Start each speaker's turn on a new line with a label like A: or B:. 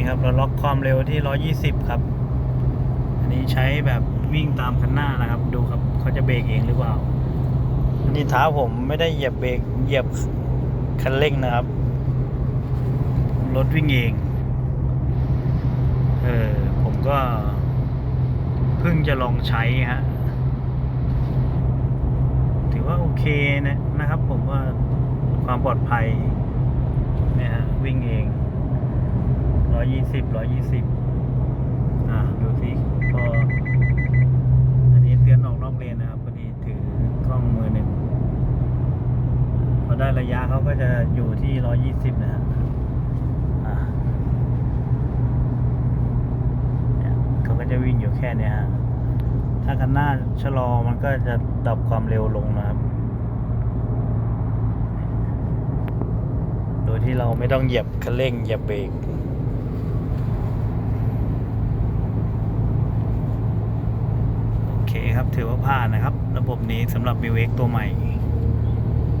A: นี่ครับเราล็อกความเร็วที่ 120 ครับ อันนี้ใช้แบบวิ่งตามคันหน้านะครับ ดูครับเขาจะเบรกเองหรือเปล่า นี่เท้าผมไม่ได้เหยียบเบรกเหยียบคันเร่งนะครับ รถวิ่งเอง เออผมก็ เพิ่งจะลองใช้ฮะ ถือว่าโอเคนะนะครับผมว่าความปลอดภัยเนี่ยฮะวิ่งเองร้อ ยี่สิบร้อยยี่สิบอ่าดูสิพอ อันนี้เตือนออกนอกเลนนะครับพอดีถือกล้องมือหนึ่งพอได้ระยะเขาก็จะอยู่ที่ร้อยยี่สิบนะฮะอ่าเนี่ยเขาก็จะวิ่งอยู่แค่นี้ฮะถ้าคันหน้าชะลอมันก็จะดับความเร็วลงนะครับ โดยที่เราไม่ต้องเหยียบคันเร่งเหยียบเบรก ครับถือว่าผ่านนะครับ ระบบนี้สำหรับ m ิวเอ็กตัวใหม่